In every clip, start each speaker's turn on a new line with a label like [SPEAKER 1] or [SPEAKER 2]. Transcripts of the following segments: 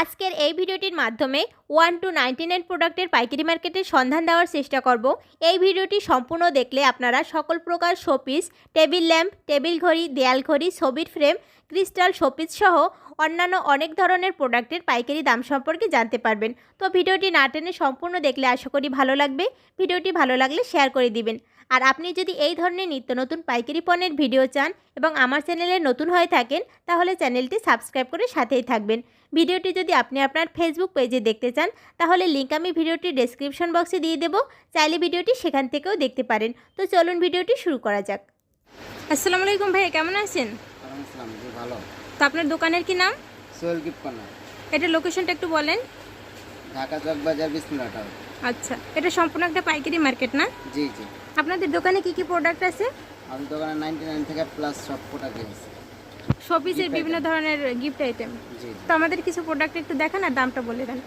[SPEAKER 1] আজকের এই ভিডিওটির মাধ্যমে ওয়ান টু নাইনটি নাইন প্রোডাক্টের পাইকারি মার্কেটের সন্ধান দেওয়ার চেষ্টা করব। এই ভিডিওটি সম্পূর্ণ দেখলে আপনারা সকল প্রকার শোপিস, টেবিল ল্যাম্প, টেবিল ঘড়ি, দেয়াল ঘড়ি, ছবির ফ্রেম, ক্রিস্টাল শোপিস সহ অন্যান্য অনেক ধরনের প্রোডাক্টের পাইকারি দাম সম্পর্কে জানতে পারবেন। তো ভিডিওটি না টেনে সম্পূর্ণ দেখলে আশা করি ভালো লাগবে। ভিডিওটি ভালো লাগলে শেয়ার করে দিবেন। আর আপনি যদি এই ধরনের নিত্য নতুন পাইকারি পণ্যের ভিডিও চান এবং আমার চ্যানেলে নতুন হয়ে থাকেন তাহলে চ্যানেলটি সাবস্ক্রাইব করে সাথেই থাকবেন। ভিডিওটি যদি আপনি আপনার ফেসবুক পেজে দেখতে চান তাহলে লিঙ্ক আমি ভিডিওটি ডেসক্রিপশন বক্সে দিয়ে দেবো। চাইলে ভিডিওটি সেখান থেকেও দেখতে পারেন। তো চলুন ভিডিওটি শুরু করা যাক। আসসালামু আলাইকুম ভাই কেমন আছেন?
[SPEAKER 2] ভালো।
[SPEAKER 1] তো আপনার দোকানের কি নাম?
[SPEAKER 2] সোহেল
[SPEAKER 1] এটা লোকেশনটা একটু বলেন।
[SPEAKER 2] ঢাকা চক বাজার বিসমিল্লা
[SPEAKER 1] আচ্ছা এটা সম্পূর্ণ একটা পাইকারি মার্কেট না?
[SPEAKER 2] জি জি।
[SPEAKER 1] আপনাদের দোকানে কি কি প্রোডাক্ট আছে?
[SPEAKER 2] আমাদের দোকানে নাইনটি নাইন থেকে প্লাস সব প্রোডাক্ট আছে
[SPEAKER 1] শোপিসের বিভিন্ন ধরনের গিফট আইটেম
[SPEAKER 2] জি
[SPEAKER 1] তো আমাদের কিছু প্রোডাক্ট একটু দেখান আর দামটা বলে দেন।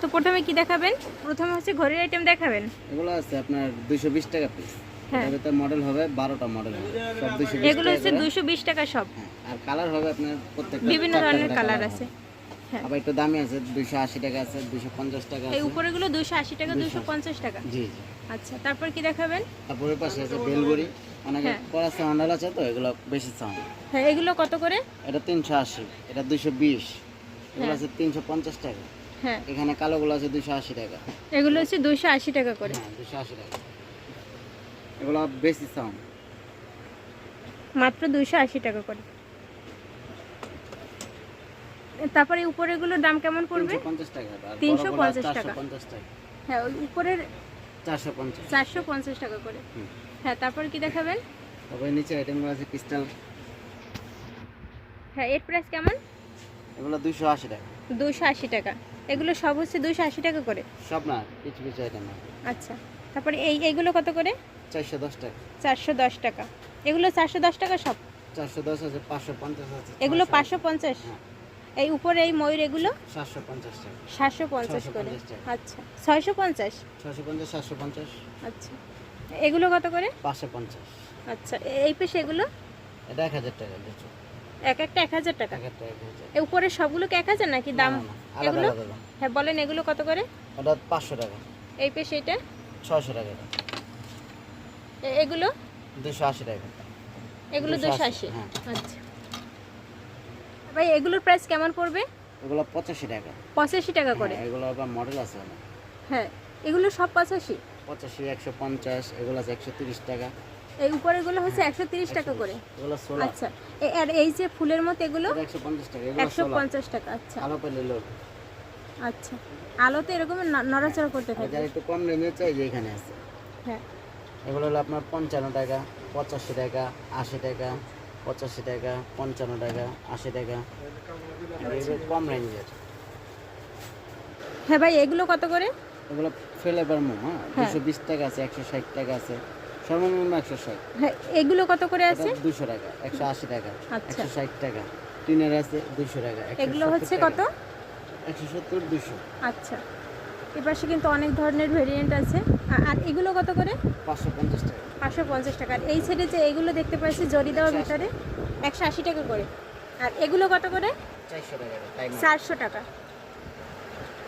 [SPEAKER 1] তো প্রথমে কি দেখাবেন? প্রথমে হচ্ছে ঘড়ির আইটেম দেখাবেন।
[SPEAKER 2] এগুলো আছে আপনার দুইশো বিশ টাকা পিস
[SPEAKER 1] হ্যাঁ।
[SPEAKER 2] এটাতে মডেল হবে বারোটা মডেল সব দুইশো বিশ
[SPEAKER 1] এগুলো হচ্ছে দুশো বিশ টাকা সব
[SPEAKER 2] হ্যাঁ আর কালার হবে আপনার প্রত্যেকটা
[SPEAKER 1] বিভিন্ন ধরনের কালার আছে। হ্যাঁ।
[SPEAKER 2] আবার একটু দামি আছে দুইশো আশি টাকা আছে দুইশো পঞ্চাশ টাকা
[SPEAKER 1] এই
[SPEAKER 2] আছে।
[SPEAKER 1] উপরেগুলো দুশো আশি টাকা দুশো পঞ্চাশ টাকা।
[SPEAKER 2] জি জি।
[SPEAKER 1] আচ্ছা তারপর কি দেখাবেন?
[SPEAKER 2] তারপরে পাশে আছে বেলগুড়ি। অনেকে
[SPEAKER 1] হ্যাঁ।
[SPEAKER 2] করা সাউন্ডাল আছে তো এগুলো বেশি সাউন্ড
[SPEAKER 1] হ্যাঁ এগুলো কত করে?
[SPEAKER 2] এটা তিনশো আশি এটা দুইশো বিশ। এগুলো
[SPEAKER 1] হ্যাঁ।
[SPEAKER 2] আছে তিনশো পঞ্চাশ টাকা।
[SPEAKER 1] হ্যাঁ।
[SPEAKER 2] এখানে কালোগুলো আছে দুইশো আশি টাকা।
[SPEAKER 1] এগুলো হচ্ছে দুশো আশি টাকা করে।
[SPEAKER 2] হ্যাঁ দুশো আশি টাকা। এগুলো বেশি সাউন্ড
[SPEAKER 1] মাত্র দুশো আশি টাকা করে। তারপরে উপরেগুলোর দাম কেমন পড়বে?
[SPEAKER 2] তিনশো পঞ্চাশ টাকা। আর
[SPEAKER 1] 350 টাকা।
[SPEAKER 2] 450 টাকা।
[SPEAKER 1] হ্যাঁ উপরের
[SPEAKER 2] চারশো পঞ্চাশ।
[SPEAKER 1] টাকা করে। হ্যাঁ তারপর কি দেখাবেন?
[SPEAKER 2] তারপরে নিচে আইটেমগুলো আছে ক্রিস্টাল
[SPEAKER 1] হ্যাঁ এর প্রাইস কেমন?
[SPEAKER 2] এগুলো দুশো আশি টাকা।
[SPEAKER 1] দুশো আশি টাকা। এগুলো সব হচ্ছে দুশো আশি টাকা করে?
[SPEAKER 2] সব না কিছু কিছু আইটেম
[SPEAKER 1] আচ্ছা। তারপরে এই এইগুলো কত করে?
[SPEAKER 2] চারশো দশ টাকা।
[SPEAKER 1] চারশো দশ টাকা। এগুলো চারশো দশ টাকা সব?
[SPEAKER 2] চারশো দশ আছে পাঁচশো পঞ্চাশ আছে
[SPEAKER 1] এগুলো পাঁচশো পঞ্চাশ?
[SPEAKER 2] হ্যাঁ।
[SPEAKER 1] এই উপরে এই ময়ূর এগুলো
[SPEAKER 2] সাতশো পঞ্চাশ টাকা।
[SPEAKER 1] সাতশো পঞ্চাশ
[SPEAKER 2] 650
[SPEAKER 1] করে আচ্ছা। ছয়শো পঞ্চাশ?
[SPEAKER 2] ছশো পঞ্চাশ সাতশো পঞ্চাশ।
[SPEAKER 1] আচ্ছা। এগুলো কত করে?
[SPEAKER 2] পাঁচশো পঞ্চাশ।
[SPEAKER 1] আচ্ছা। এই পেশে এগুলো?
[SPEAKER 2] এটা এক হাজার টাকা
[SPEAKER 1] এক একটা এক হাজার টাকা? এই উপরে সবগুলো কি এক হাজার নাকি দাম? এগুলো? হ্যাঁ বলেন এগুলো কত করে?
[SPEAKER 2] ওটা পাঁচশো টাকা।
[SPEAKER 1] এই পেশে এটা?
[SPEAKER 2] ছয়শো টাকা
[SPEAKER 1] এগুলো?
[SPEAKER 2] দুশো আশি টাকা।
[SPEAKER 1] এগুলো দুশো আশি।
[SPEAKER 2] হ্যাঁ।
[SPEAKER 1] আচ্ছা। ভাই এগুলোর প্রাইস কেমন পড়বে?
[SPEAKER 2] এগুলো পঁচাশি টাকা।
[SPEAKER 1] পঁচাশি টাকা করে।
[SPEAKER 2] হ্যাঁ, এগুলো আবার মডেল আছে
[SPEAKER 1] হ্যাঁ এগুলো সব পঁচাশি?
[SPEAKER 2] পঁচাশি একশো পঞ্চাশ এগুলো আছে একশো তিরিশ টাকা।
[SPEAKER 1] এই উপরেগুলো হচ্ছে একশো তিরিশ টাকা করে। আচ্ছা আর এই যে ফুলের মতো এগুলো?
[SPEAKER 2] একশো পঞ্চাশ টাকা এগুলো
[SPEAKER 1] একশো পঞ্চাশ টাকা আচ্ছা।
[SPEAKER 2] আলো পেলে লোক।
[SPEAKER 1] আচ্ছা আলোতে এরকম নড়াচড়া করতে থাকে।
[SPEAKER 2] একটু কম রেঞ্জে চাই যে এখানে আছে।
[SPEAKER 1] হ্যাঁ।
[SPEAKER 2] এগুলো হলো আপনার পঞ্চান্ন টাকা পঁচাশি টাকা আশি টাকা। পঁচাশি টাকা পঞ্চান্ন টাকা আশি টাকা। এগুলো কম রেঞ্জের
[SPEAKER 1] হ্যাঁ ভাই এগুলো কত করে?
[SPEAKER 2] এগুলো ফ্লেভার মোম হ্যাঁ?
[SPEAKER 1] হ্যাঁ।
[SPEAKER 2] দুশো বিশ টাকা আছে একশো ষাট টাকা আছে। সর্বনিম্ন একশো ষাট।
[SPEAKER 1] হ্যাঁ এগুলো কত করে আছে?
[SPEAKER 2] দুশো টাকা একশো আশি টাকা
[SPEAKER 1] আচ্ছা।
[SPEAKER 2] একশো ষাট টাকা। টিনের আছে দুশো টাকা
[SPEAKER 1] এগুলো হচ্ছে কত?
[SPEAKER 2] একশো সত্তর দুশো।
[SPEAKER 1] আচ্ছা। এপাশে কিন্তু অনেক ধরনের ভেরিয়েন্ট আছে। আর এগুলো কত করে?
[SPEAKER 2] পাঁচশো পঞ্চাশ টাকা।
[SPEAKER 1] পাঁচশো পঞ্চাশ টাকা। আর এই সাইডে যে এগুলো দেখতে পাচ্ছি জরি দেওয়ার ভিতরে একশো আশি টাকা করে। আর এগুলো কত করে?
[SPEAKER 2] চারশো টাকা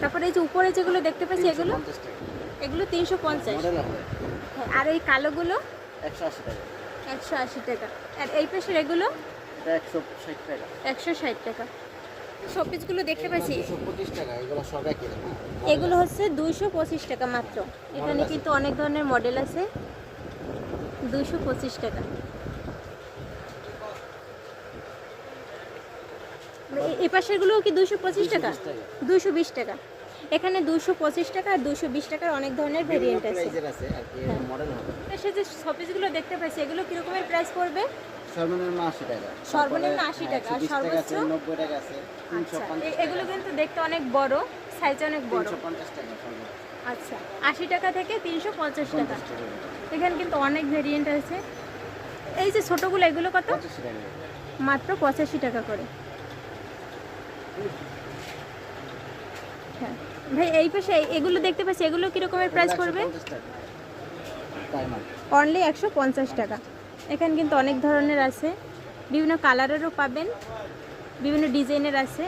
[SPEAKER 1] তারপরে এই যে উপরে যেগুলো দেখতে পাচ্ছি এগুলো? এগুলো তিনশো পঞ্চাশ। হ্যাঁ, আর এই কালোগুলো?
[SPEAKER 2] একশো আশি টাকা।
[SPEAKER 1] একশো আশি টাকা। আর এই পাশের এগুলো?
[SPEAKER 2] একশো ষাট টাকা।
[SPEAKER 1] একশো ষাট টাকা। শোপিসগুলো দেখতে পাচ্ছি।
[SPEAKER 2] এগুলো সব
[SPEAKER 1] হচ্ছে দুইশো পঁচিশ টাকা মাত্র। এখানে কিন্তু অনেক ধরনের মডেল আছে। দুইশো পঁচিশ টাকা। এই পাশেরগুলোও কি দুশো পঁচিশ টাকা?
[SPEAKER 2] 220 টাকা।
[SPEAKER 1] দুশো বিশ টাকা। এখানে দুশো পঁচিশ টাকা আর দুশো বিশ টাকার অনেক ধরনের ভেরিয়েন্ট আছে। সে যে শপিসগুলো দেখতে পাচ্ছি এগুলো কিরকমের প্রাইস পড়বে?
[SPEAKER 2] সর্বনিম্ন আশি টাকা।
[SPEAKER 1] সর্বনিম্ন 80
[SPEAKER 2] হ্যাঁ,
[SPEAKER 1] টাকা, আর
[SPEAKER 2] 120 টাকা আছে
[SPEAKER 1] সর্বোচ্চ?
[SPEAKER 2] নব্বই টাকা আছে তিনশো
[SPEAKER 1] আচ্ছা
[SPEAKER 2] পঞ্চাশ
[SPEAKER 1] এ- এগুলো কিন্তু দেখতে অনেক বড় সাইজ অনেক বড়।
[SPEAKER 2] তিনশো পঞ্চাশ টাকা সর্বোচ্চ।
[SPEAKER 1] আচ্ছা আশি টাকা থেকে তিনশো পঞ্চাশ টাকা। এখানে কিন্তু অনেক ভেরিয়েন্ট আছে। এই যে ছোটগুলো এগুলো কত? মাত্র পঁচাশি টাকা করে। হ্যাঁ ভাই এই পাশে এগুলো দেখতে পাচ্ছি এগুলো কীরকমের প্রাইস পড়বে? অনলি একশো পঞ্চাশ টাকা। এখানে কিন্তু অনেক ধরনের আছে। বিভিন্ন কালারেরও পাবেন বিভিন্ন ডিজাইনের আছে।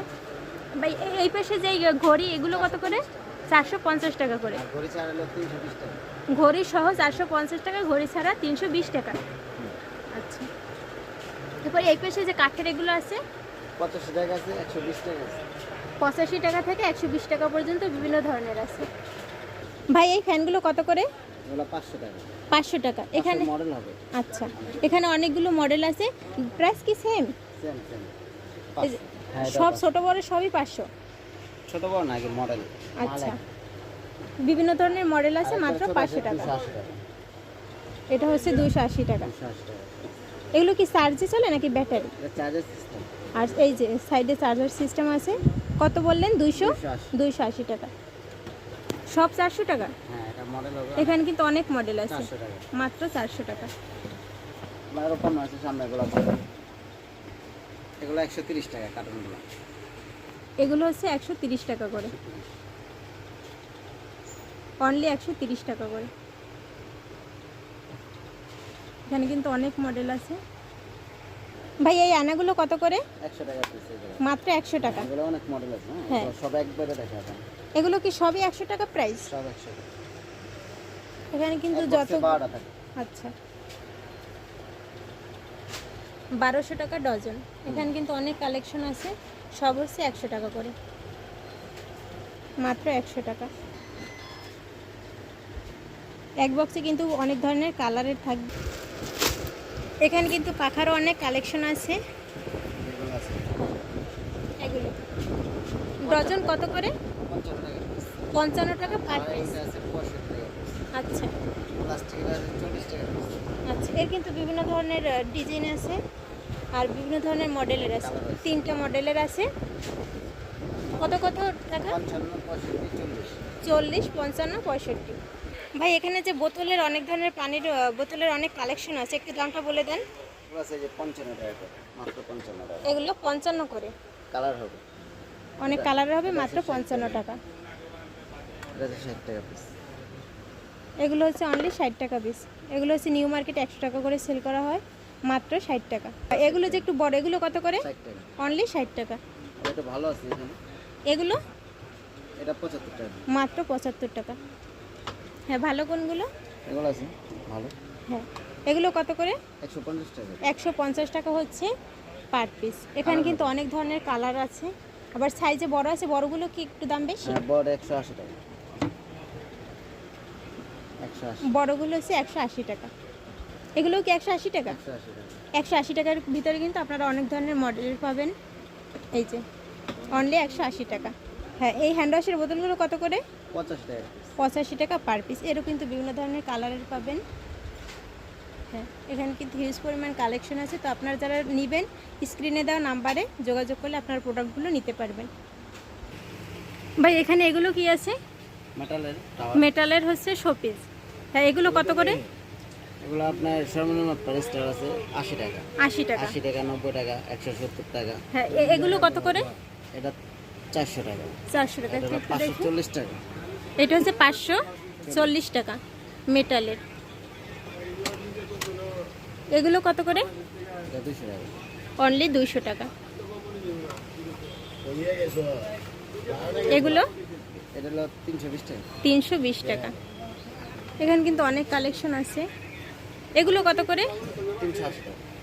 [SPEAKER 1] ভাই এই পাশে যে ঘড়ি এগুলো কত করে? চারশো পঞ্চাশ টাকা করে।
[SPEAKER 2] ঘড়ি
[SPEAKER 1] সহ চারশো পঞ্চাশ টাকা ঘড়ি ছাড়া তিনশো বিশ টাকা। আচ্ছা। এরপর এই পাশে যে কাঠের এগুলো আছে?
[SPEAKER 2] পঁচাশি টাকা আছে একশো বিশ টাকা আছে।
[SPEAKER 1] পঁচাশি টাকা থেকে একশো বিশ টাকা পর্যন্ত বিভিন্ন ধরনের আছে। ভাই এই ফ্যানগুলো কত করে?
[SPEAKER 2] পাঁচশো টাকা।
[SPEAKER 1] এখানে
[SPEAKER 2] মডেল হবে।
[SPEAKER 1] আচ্ছা এখানে অনেকগুলো মডেল আছে। প্রাইস কি সেম
[SPEAKER 2] হ্যাঁ
[SPEAKER 1] সব ছোট বড় সবই পাঁচশো?
[SPEAKER 2] ছোট বড় নাকি মডেল
[SPEAKER 1] আচ্ছা। বিভিন্ন ধরনের মডেল আছে মাত্র পাঁচশো টাকা। এটা হচ্ছে দুশো আশি টাকা। এগুলো কি চার্জে চলে নাকি ব্যাটারি
[SPEAKER 2] চার্জার সিস্টেম
[SPEAKER 1] আর এই যে সাইডে চার্জার সিস্টেম আছে। কত বললেন? দুইশো?
[SPEAKER 2] 280
[SPEAKER 1] দুইশো আশি টাকা। সব চারশো টাকা?
[SPEAKER 2] হ্যাঁ মডেল
[SPEAKER 1] এখানে কিন্তু অনেক মডেল আছে। মাত্র চারশো টাকা।
[SPEAKER 2] আছে সামনে এগুলো একশো তিরিশ টাকা কার্টুনগুলো
[SPEAKER 1] এগুলো হচ্ছে একশো তিরিশ টাকা করে। অনলি একশো তিরিশ টাকা করে। এখানে কিন্তু অনেক মডেল আছে। ভাই এই আনাগুলো কত করে?
[SPEAKER 2] একশো টাকা
[SPEAKER 1] মাত্র একশো টাকা।
[SPEAKER 2] অনেক মডেল আছে হ্যাঁ?
[SPEAKER 1] হ্যাঁ।
[SPEAKER 2] সব একবারে দেখা যায়
[SPEAKER 1] এগুলো কি সবই একশো টাকা প্রাইস
[SPEAKER 2] সব একশো
[SPEAKER 1] এখানে কিন্তু যত আচ্ছা। বারোশো টাকা ডজন এখানে কিন্তু অনেক কালেকশন আছে। সব হচ্ছে একশো টাকা করে। মাত্র একশো টাকা। এক বক্সে কিন্তু অনেক ধরনের কালারের থাকবে এখানে কিন্তু পাখারও অনেক কালেকশন আছে।
[SPEAKER 2] এগুলো
[SPEAKER 1] ডজন কত করে?
[SPEAKER 2] পঞ্চান্ন টাকা
[SPEAKER 1] পার পিস আচ্ছা। আচ্ছা এর কিন্তু বিভিন্ন ধরনের ডিজাইন আছে আর বিভিন্ন ধরনের মডেলের আছে। তিনটা মডেলের আছে। কত কত টাকা?
[SPEAKER 2] চল্লিশ।
[SPEAKER 1] পঞ্চান্ন পঁয়ষট্টি। ভাই এখানে যে বোতলের অনেক ধরনের পানির বোতলের অনেক কালেকশন আছে একটু দামটা বলে দেন।
[SPEAKER 2] এগুলো পঞ্চান্ন টাকা করে কালার হবে।
[SPEAKER 1] অনেক কালারের হবে মাত্র পঞ্চান্ন টাকা
[SPEAKER 2] এটা আছে ষাট টাকা পিস
[SPEAKER 1] এগুলো হচ্ছে অনলি ষাট টাকা পিস এগুলো হচ্ছে নিউ মার্কেট একশো টাকা করে সেল করা হয় মাত্র ষাট টাকা। এগুলো যে একটু বড় এগুলো কত করে? অনলি ষাট টাকা।
[SPEAKER 2] ভালো আছে
[SPEAKER 1] এগুলো?
[SPEAKER 2] এটা পঁচাত্তর টাকা।
[SPEAKER 1] মাত্র পঁচাত্তর টাকা। হ্যাঁ ভালো কোনগুলো?
[SPEAKER 2] এগুলো আছে ভালো।
[SPEAKER 1] হ্যাঁ। এগুলো কত করে?
[SPEAKER 2] একশো পঞ্চাশ টাকা।
[SPEAKER 1] একশো পঞ্চাশ টাকা হচ্ছে পার পিস এখানে কিন্তু অনেক ধরনের কালার আছে। আবার সাইজে বড় আছে বড়গুলো কি একটু দাম বেশি?
[SPEAKER 2] হ্যাঁ বড় একশো আশি টাকা।
[SPEAKER 1] বড়গুলো হচ্ছে একশো আশি টাকা। এগুলোও কি একশো আশি টাকা?
[SPEAKER 2] একশো আশি
[SPEAKER 1] টাকার ভিতরে কিন্তু আপনারা অনেক ধরনের মডেল পাবেন। এই যে অনলি একশো আশি টাকা। হ্যাঁ এই হ্যান্ড ওয়াশের বোতলগুলো কত করে?
[SPEAKER 2] পঞ্চাশ টাকা।
[SPEAKER 1] পঁচাশি টাকা পার পিস এরও কিন্তু বিভিন্ন ধরনের কালারের পাবেন। হ্যাঁ এখানে কিন্তু হিউজ পরিমাণ কালেকশন আছে। তো আপনারা যারা নেবেন স্ক্রিনে দেওয়া নাম্বারে যোগাযোগ করলে আপনার প্রোডাক্টগুলো নিতে পারবেন। ভাই এখানে এগুলো কি আছে?
[SPEAKER 2] মেটালের
[SPEAKER 1] মেটালের হচ্ছে শোপিস হ্যাঁ এগুলো কত করে?
[SPEAKER 2] এগুলো আপনার সর্বনিম্ন প্রাইস আছে আশি টাকা।
[SPEAKER 1] আশি টাকা।
[SPEAKER 2] আশি টাকা নব্বই টাকা একশো সত্তর টাকা।
[SPEAKER 1] হ্যাঁ এগুলো কত করে?
[SPEAKER 2] এটা চারশো টাকা।
[SPEAKER 1] চারশো টাকা।
[SPEAKER 2] পাঁচশো চল্লিশ টাকা।
[SPEAKER 1] এটা হচ্ছে পাঁচশো চল্লিশ টাকা মেটালের। এগুলো কত করে? অনলি দুইশো টাকা। এগুলো?
[SPEAKER 2] এটা হলো তিনশো বিশ টাকা।
[SPEAKER 1] তিনশো বিশ টাকা। এখানে কিন্তু অনেক কালেকশন আছে। এগুলো কত করে?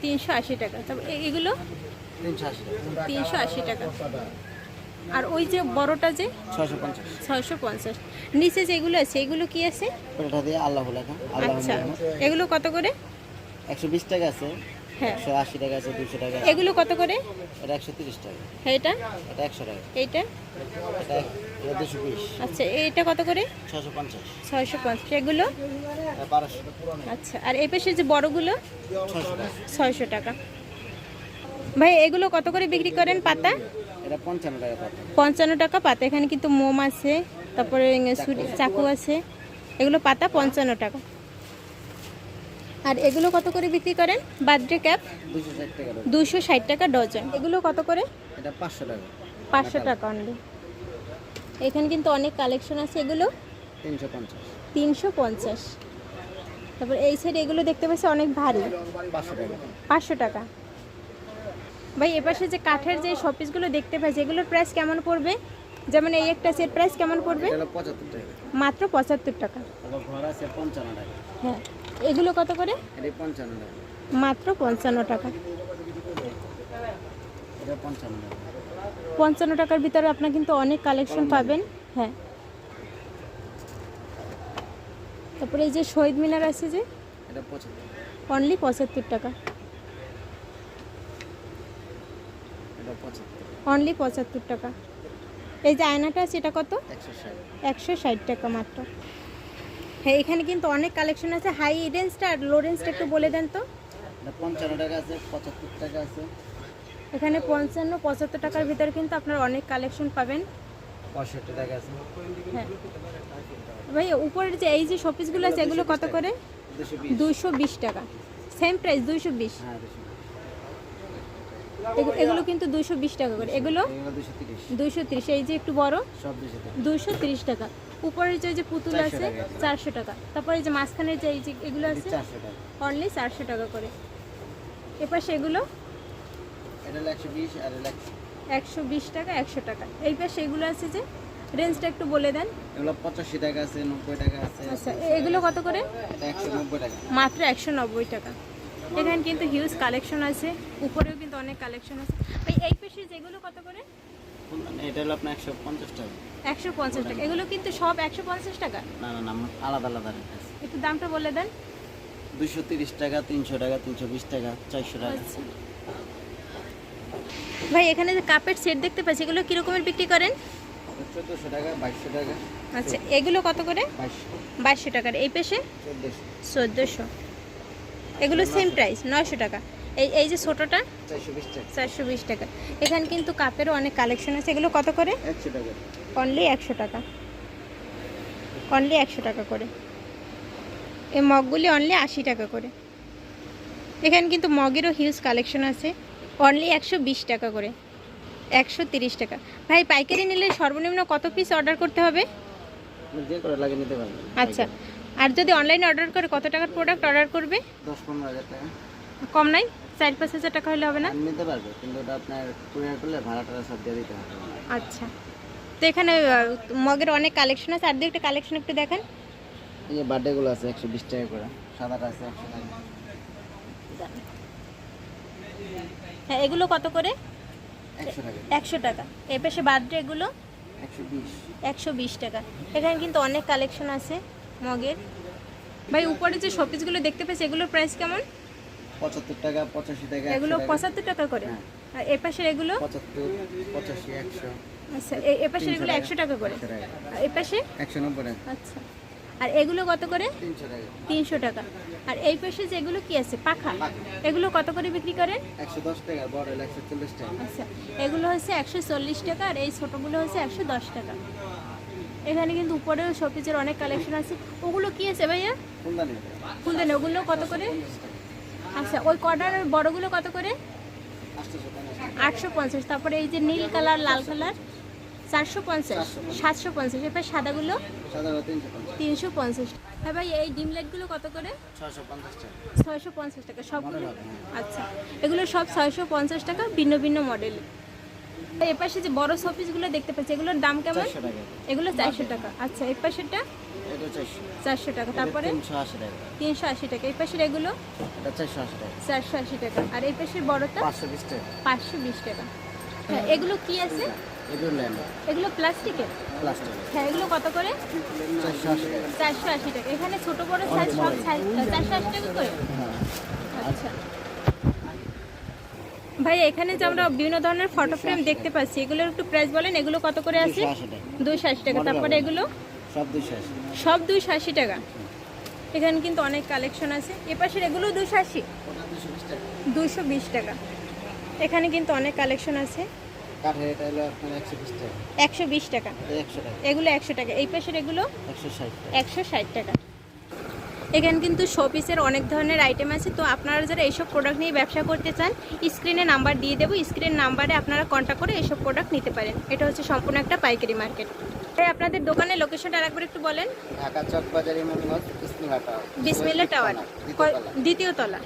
[SPEAKER 2] তিনশো আশি টাকা।
[SPEAKER 1] তবে এগুলো?
[SPEAKER 2] তিনশো আশি টাকা।
[SPEAKER 1] আর ওই যে বড়টা যে?
[SPEAKER 2] ছয়শো পঞ্চাশ।
[SPEAKER 1] নিচে যেগুলো আছে এগুলো কি আছে? আচ্ছা। এগুলো কত করে?
[SPEAKER 2] একশো বিশ টাকা আছে।
[SPEAKER 1] হ্যাঁ।
[SPEAKER 2] একশো আশি টাকা আছে দুশো টাকা।
[SPEAKER 1] এগুলো কত করে?
[SPEAKER 2] এটা একশো তিরিশ টাকা।
[SPEAKER 1] হ্যাঁ এটা?
[SPEAKER 2] এটা একশো টাকা।
[SPEAKER 1] এইটা?
[SPEAKER 2] এটা এটা দুশো বিশ।
[SPEAKER 1] আচ্ছা এইটা কত করে?
[SPEAKER 2] ছশো পঞ্চাশ।
[SPEAKER 1] ছয়শো পঞ্চাশ। এগুলো?
[SPEAKER 2] বারোশো।
[SPEAKER 1] আচ্ছা আর এই পাশে যে বড়গুলো?
[SPEAKER 2] ছশো টাকা।
[SPEAKER 1] ছয়শো টাকা। ভাই এগুলো কত করে বিক্রি করেন পাতা?
[SPEAKER 2] এটা পঞ্চান্ন টাকা পাতা।
[SPEAKER 1] পঞ্চান্ন টাকা পাতা। এখানে কিন্তু মোম আছে তারপরে চাকু আছে। এগুলো পাতা পঞ্চান্ন টাকা। আর এগুলো কত করে বিক্রি করেন? Birthday cap?
[SPEAKER 2] দুশো ষাট টাকা
[SPEAKER 1] ডজন। এগুলো কত করে?
[SPEAKER 2] এটা পাঁচশো টাকা।
[SPEAKER 1] পাঁচশো টাকা অনলি এখানে কিন্তু অনেক কালেকশন আছে এগুলো।
[SPEAKER 2] তিনশো পঞ্চাশ।
[SPEAKER 1] তিনশো পঞ্চাশ। তারপর এই সাইড এগুলো দেখতে পাচ্ছি অনেক ভারী।
[SPEAKER 2] পাঁচশো টাকা।
[SPEAKER 1] ভাই এপাশে যে কাঠের যে শপিসগুলো দেখতে পাচ্ছি এগুলোর প্রাইস কেমন পড়বে? যেমন এই একটা সেট প্রাইস কেমন পড়বে? মাত্র পঁচাত্তর টাকা। হ্যাঁ। এগুলো কত করে? মাত্র পঞ্চান্ন টাকা।
[SPEAKER 2] পঞ্চান্ন
[SPEAKER 1] টাকার ভিতরে আপনার কিন্তু অনেক কালেকশন পাবেন। হ্যাঁ। তারপরে এই যে শহীদ মিনার আছে যে? অনলি পঁচাত্তর। টাকা। অনলি পঁচাত্তর। টাকা। এই যে আয়নাটা আছে এটা কত?
[SPEAKER 2] একশো ষাট
[SPEAKER 1] টাকা মাত্র। হ্যাঁ এখানে কিন্তু অনেক কালেকশন আছে। হাই রেঞ্জটা আর লো রেঞ্জটা একটু বলে দেন তো।
[SPEAKER 2] পঞ্চান্ন টাকা আছে পঁচাত্তর টাকা আছে।
[SPEAKER 1] এখানে পঞ্চান্ন পঁচাত্তর টাকার ভিতরে কিন্তু আপনার অনেক কালেকশন পাবেন।
[SPEAKER 2] পঁয়ষট্টি টাকা আছে।
[SPEAKER 1] হ্যাঁ। ভাই উপরের যে এই যে শপিসগুলো আছে এগুলো কত করে?
[SPEAKER 2] দুশো বিশ
[SPEAKER 1] টাকা। সেম প্রাইস দুইশো বিশ।
[SPEAKER 2] হ্যাঁ
[SPEAKER 1] এগুলো কিন্তু দুইশো বিশ টাকা করে। এগুলো?
[SPEAKER 2] দুশো তিরিশ।
[SPEAKER 1] এই যে একটু বড়?
[SPEAKER 2] দুশো তিরিশ
[SPEAKER 1] টাকা। উপরের যে যে পুতুল আছে। চারশো টাকা। তারপরে যে মাঝখানের যে এই যে এগুলো আছে অনলি চারশো টাকা করে। এপাশে এগুলো?
[SPEAKER 2] একশো বিশ
[SPEAKER 1] টাকা একশো টাকা। এই পাশে এগুলো আছে যে রেঞ্জটা একটু বলে দেন।
[SPEAKER 2] এগুলো পঁচাশি টাকা আছে নব্বই টাকা আছে।
[SPEAKER 1] আচ্ছা এগুলো কত করে?
[SPEAKER 2] এটা একশো নব্বই টাকা।
[SPEAKER 1] মাত্র একশো নব্বই টাকা। এখানে কিন্তু হিউজ কালেকশন আছে। উপরেও কিন্তু অনেক কালেকশন আছে। এই পাশে যেগুলো কত করে?
[SPEAKER 2] এটা হলো আপনার একশো পঞ্চাশ টাকা।
[SPEAKER 1] একশো পঞ্চাশ টাকা। এগুলো কিন্তু সব একশো পঞ্চাশ টাকা?
[SPEAKER 2] না না না আলাদা আলাদা রেট আছে।
[SPEAKER 1] একটু দামটা বলে দেন।
[SPEAKER 2] দুশো তিরিশ টাকা তিনশো টাকা তিনশো বিশ টাকা চারশো টাকা।
[SPEAKER 1] আচ্ছা। ভাই এখানে যে কাপের সেট দেখতে পাচ্ছি এগুলো কীরকমের বিক্রি করেন?
[SPEAKER 2] চোদ্দোশো টাকা বাইশশো টাকা।
[SPEAKER 1] আচ্ছা এগুলো কত করে?
[SPEAKER 2] বাইশশো।
[SPEAKER 1] টাকার। এই পেশে?
[SPEAKER 2] চোদ্দোশো।
[SPEAKER 1] এগুলো সেম প্রাইস নয়শো টাকা। এই এই যে ছোটোটা?
[SPEAKER 2] চারশো বিশ টাকা।
[SPEAKER 1] এখানে কিন্তু কাপেরও অনেক কালেকশন আছে। এগুলো কত করে? অনলি একশো টাকা। অনলি একশো টাকা করে। এই মগগুলি অনলি আশি টাকা করে। এখানে কিন্তু মগেরও হিউজ কালেকশন আছে। অনলি একশো বিশ টাকা করে। একশো তিরিশ টাকা। ভাই পাইকারি নিলে সর্বনিম্ন কত পিস অর্ডার করতে হবে?
[SPEAKER 2] যে করে লাগে নিতে পারবেন
[SPEAKER 1] আচ্ছা। আর যদি অনলাইনে অর্ডার করে কত টাকার প্রোডাক্ট অর্ডার করবে? কম নাই? চার পাঁচ হাজার টাকা হলে হবে না?
[SPEAKER 2] নিতে পারবে কিন্তু ওটা আপনার কুরিয়ার করলে ভাড়া টাড়া সব দিয়ে দিতে হবে।
[SPEAKER 1] আচ্ছা। তো এখানে মগের অনেক কালেকশন আছে আর দু একটা কালেকশন একটু দেখেন।
[SPEAKER 2] এই যে বার্থডেগুলো আছে একশো বিশ টাকা করে সাদাটা আছে একশো টাকা।
[SPEAKER 1] হ্যাঁ এগুলো কত করে?
[SPEAKER 2] একশো টাকা।
[SPEAKER 1] এ পাশে বার্থডে এগুলো?
[SPEAKER 2] একশো বিশ।
[SPEAKER 1] টাকা। এখানে কিন্তু অনেক কালেকশন আছে মগের। ভাই উপরে যে শপিসগুলো দেখতে পাচ্ছি এগুলোর প্রাইস কেমন?
[SPEAKER 2] পঁচাত্তর টাকা পঁচাশি টাকা
[SPEAKER 1] এগুলো পঁচাত্তর টাকা করে?
[SPEAKER 2] হ্যাঁ।
[SPEAKER 1] আর এ পাশের এগুলো?
[SPEAKER 2] পঁচাত্তর পঁচাশি একশো।
[SPEAKER 1] আচ্ছা এ- পাশের এগুলো একশো টাকা করে? এ পাশে?
[SPEAKER 2] একশো নব্বই টাকা।
[SPEAKER 1] আচ্ছা। আর এগুলো কত করে?
[SPEAKER 2] তিনশো টাকা।
[SPEAKER 1] আর এই পাশে যেগুলো কি আছে? পাখা। এগুলো কত করে বিক্রি করেন
[SPEAKER 2] একশো দশ টাকা বড় একশো চল্লিশ টাকা।
[SPEAKER 1] আচ্ছা। এগুলো হচ্ছে একশো চল্লিশ টাকা আর এই ছোটোগুলো হচ্ছে একশো দশ টাকা। এখানে কিন্তু উপরেও শপিজের অনেক কালেকশন আছে। ওগুলো কি আছে ভাইয়া?
[SPEAKER 2] ফুলদানি।
[SPEAKER 1] ফুলদান। ওগুলো কত করে? আচ্ছা ওই কর্নার বড়গুলো কত করে? আটশো পঞ্চাশ। তারপরে এই যে নীল কালার লাল কালার চারশো পঞ্চাশ সাতশো পঞ্চাশ। এবার সাদাগুলো?
[SPEAKER 2] তিনশো পঞ্চাশ।
[SPEAKER 1] হ্যাঁ ভাই এই ডিম লাইটগুলো কত করে? ছয়শো পঞ্চাশ টাকা। সবগুলো। আচ্ছা এগুলো সব ছয়শো পঞ্চাশ টাকা ভিন্ন ভিন্ন মডেল এপাশে যে বড় শপিসগুলো দেখতে পাচ্ছি এগুলোর দাম কেমন? এগুলো চারশো টাকা। আচ্ছা এই পাশেরটা?
[SPEAKER 2] এটা চারশো
[SPEAKER 1] টাকা। তারপরে?
[SPEAKER 2] তিনশো আশি টাকা।
[SPEAKER 1] এই পাশের এগুলো?
[SPEAKER 2] চারশো আশি টাকা।
[SPEAKER 1] আর এই পাশের বড়টা?
[SPEAKER 2] পাঁচশো বিশ টাকা।
[SPEAKER 1] হ্যাঁ এগুলো কি আছে?
[SPEAKER 2] এগুলো
[SPEAKER 1] প্লাস্টিকের? হ্যাঁ এগুলো কত করে?
[SPEAKER 2] চারশো আশি টাকা।
[SPEAKER 1] এখানে ছোট বড় সাইজ সব সাইজ চারশো আশি টাকা করে?
[SPEAKER 2] হ্যাঁ।
[SPEAKER 1] আচ্ছা। ভাই এখানে যে আমরা বিভিন্ন ধরনের ফটো ফ্রেম দেখতে পাচ্ছি এগুলোর একটু প্রাইস বলেন। এগুলো কত করে আছে?
[SPEAKER 2] দুশো আশি টাকা।
[SPEAKER 1] তারপরে এগুলো?
[SPEAKER 2] সব দুশো আশি
[SPEAKER 1] সব দুইশো আশি টাকা। এখানে কিন্তু অনেক কালেকশন আছে। এপাশের এগুলো দুশো আশি
[SPEAKER 2] দুশো বিশ টাকা।
[SPEAKER 1] এখানে কিন্তু অনেক কালেকশন আছে।
[SPEAKER 2] একশো বিশ টাকা।
[SPEAKER 1] এগুলো একশো টাকা। এই পাশের এগুলো?
[SPEAKER 2] একশো ষাট টাকা।
[SPEAKER 1] একশো ষাট টাকা। এখানে কিন্তু শোপিসের অনেক ধরনের আইটেম আছে। তো আপনারা যারা এইসব প্রোডাক্ট নিয়ে ব্যবসা করতে চান স্ক্রিনে নাম্বার দিয়ে দেবো। স্ক্রিন নাম্বারে আপনারা কন্ট্যাক্ট করে এইসব প্রোডাক্ট নিতে পারেন। এটা হচ্ছে সম্পূর্ণ একটা পাইকারি মার্কেট তাই আপনাদের দোকানের লোকেশনটা আরেকবার একটু বলেন।
[SPEAKER 2] ঢাকা চক বাজার ইমামগঞ্জ বিসমিল্লা টাওয়ার
[SPEAKER 1] বিসমিল্লা টাওয়ার দ্বিতীয় তলা।